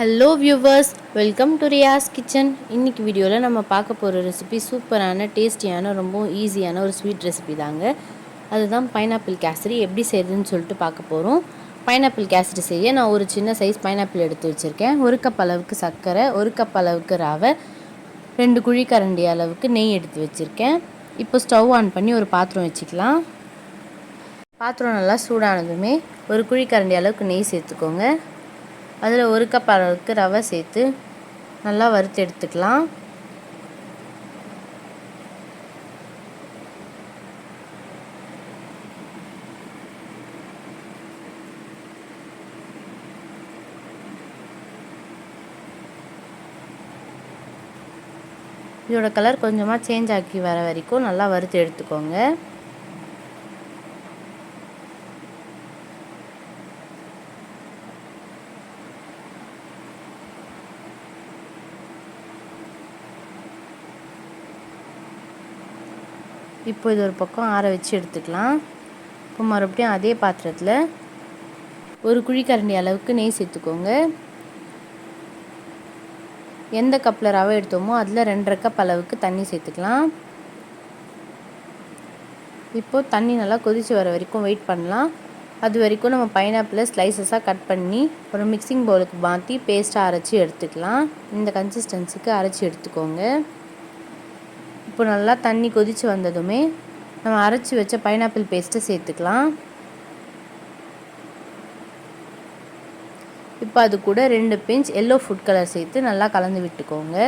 Hello viewers welcome to Riyas kitchen இன்றைக்கி வீடியோவில் நம்ம பார்க்க போகிற ரெசிபி சூப்பரான டேஸ்டியான ரொம்ப ஈஸியான ஒரு ஸ்வீட் ரெசிபி தாங்க. அதுதான் பைனாப்பிள் கேசரி எப்படி செய்யுதுன்னு சொல்லிட்டு பார்க்க போகிறோம் பைனாப்பிள் கேசரி செய்ய நான் ஒரு சின்ன சைஸ் பைனாப்பிள் எடுத்து வச்சுருக்கேன். ஒரு கப் அளவுக்கு சர்க்கரை ஒரு கப் அளவுக்கு ரவை ரெண்டு குழிக்கரண்டி அளவுக்கு நெய் எடுத்து வச்சுருக்கேன். இப்போ ஸ்டவ் ஆன் பண்ணி ஒரு பாத்திரம் வச்சுக்கலாம். பாத்திரம் நல்லா சூடானதுமே ஒரு குழிக்கரண்டி அளவுக்கு நெய் சேர்த்துக்கோங்க. அதில் ஒரு கப் அளவுக்கு ரவை சேர்த்து நல்லா வறுத்து எடுத்துக்கலாம். இதோட கலர் கொஞ்சமாக சேஞ்ச் ஆக்கி வர வரைக்கும் நல்லா வறுத்து எடுத்துக்கோங்க. இப்போ இது ஒரு பக்கம் ஆற வச்சு எடுத்துக்கலாம். இப்போ மறுபடியும் அதே பாத்திரத்தில் ஒரு குழிக்கரண்டி அளவுக்கு நெய் சேர்த்துக்கோங்க. எந்த கப்பில் ரவை எடுத்தோமோ அதில் ரெண்டரை கப் அளவுக்கு தண்ணி சேர்த்துக்கலாம். இப்போது தண்ணி நல்லா கொதித்து வர வரைக்கும் வெயிட் பண்ணலாம். அது வரைக்கும் நம்ம பைனாப்பிளை ஸ்லைசஸாக கட் பண்ணி ஒரு மிக்சிங் பவுலுக்கு மாற்றி பேஸ்ட்டாக அரைச்சி எடுத்துக்கலாம். இந்த கன்சிஸ்டன்சிக்கு அரைச்சி எடுத்துக்கோங்க. இப்போ நல்லா தண்ணி கொதித்து வந்ததுமே நம்ம அரைச்சி வச்ச பைனாப்பிள் பேஸ்ட்டை சேர்த்துக்கலாம். இப்போ அது கூட ரெண்டு பிஞ்ச் எல்லோ ஃபுட் கலர் சேர்த்து நல்லா கலந்து விட்டுக்கோங்க.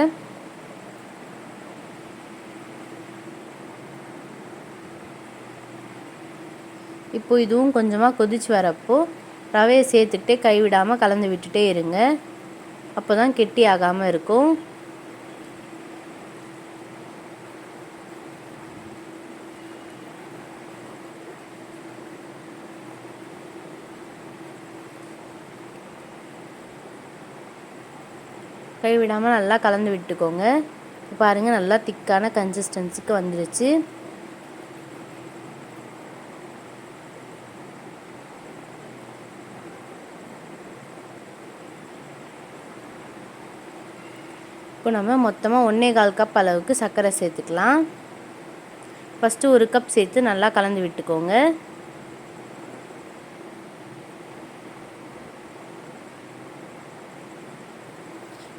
இப்போ இதுவும் கொஞ்சமாக கொதிச்சு வரப்போ ரவையை சேர்த்துக்கிட்டே கைவிடாமல் கலந்து விட்டுட்டே இருங்க. அப்போ தான் கெட்டி ஆகாமல் இருக்கும். கைவிடாமல் நல்லா கலந்து விட்டுக்கோங்க. பாருங்கள் நல்லா திக்கான கன்சிஸ்டன்ஸுக்கு வந்துருச்சு. இப்போ நம்ம மொத்தமாக ஒன்றே கால் கப் அளவுக்கு சர்க்கரை சேர்த்துக்கலாம். ஃபஸ்ட்டு ஒரு கப் சேர்த்து நல்லா கலந்து விட்டுக்கோங்க.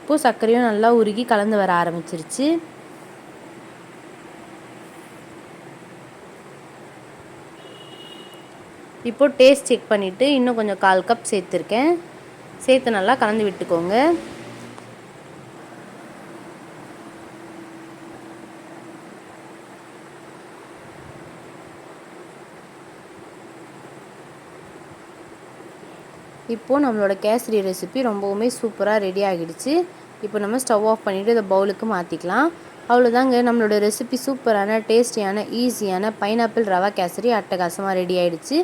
உப்பு சர்க்கரையும் நல்லா உருகி கலந்து வர ஆரம்பிச்சிருச்சு. இப்போது டேஸ்ட் செக் பண்ணிவிட்டு இன்னும் கொஞ்சம் கால் கப் சேர்த்துருக்கேன். சேர்த்து நல்லா கலந்து விட்டுக்கோங்க. இப்போது நம்மளோட கேசரி ரெசிபி ரொம்பவுமே சூப்பராக ரெடி ஆகிடுச்சு. இப்போ நம்ம ஸ்டவ் ஆஃப் பண்ணிவிட்டு இதை பவுலுக்கு மாற்றிக்கலாம் அவ்வளோதாங்க நம்மளோட ரெசிபி சூப்பரான டேஸ்டியான ஈஸியான பைனாப்பிள் ரவா கேசரி அட்டகாசமாக ரெடி ஆகிடுச்சு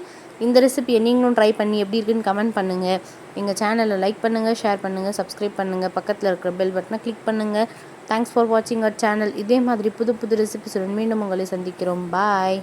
இந்த ரெசிபியை நீங்களும் ட்ரை பண்ணி எப்படி இருக்குன்னு கமெண்ட் பண்ணுங்கள் எங்கள் சேனலை லைக் பண்ணுங்கள் ஷேர் பண்ணுங்கள் சப்ஸ்கிரைப் பண்ணுங்கள் பக்கத்தில் இருக்கிற பெல் பட்டனை கிளிக் பண்ணுங்கள் தேங்க்ஸ் ஃபார் வாட்சிங் அவர் சேனல் இதே மாதிரி புது புது ரெசிபிஸுடன் மீண்டும் உங்களை சந்திக்கிறோம். பாய்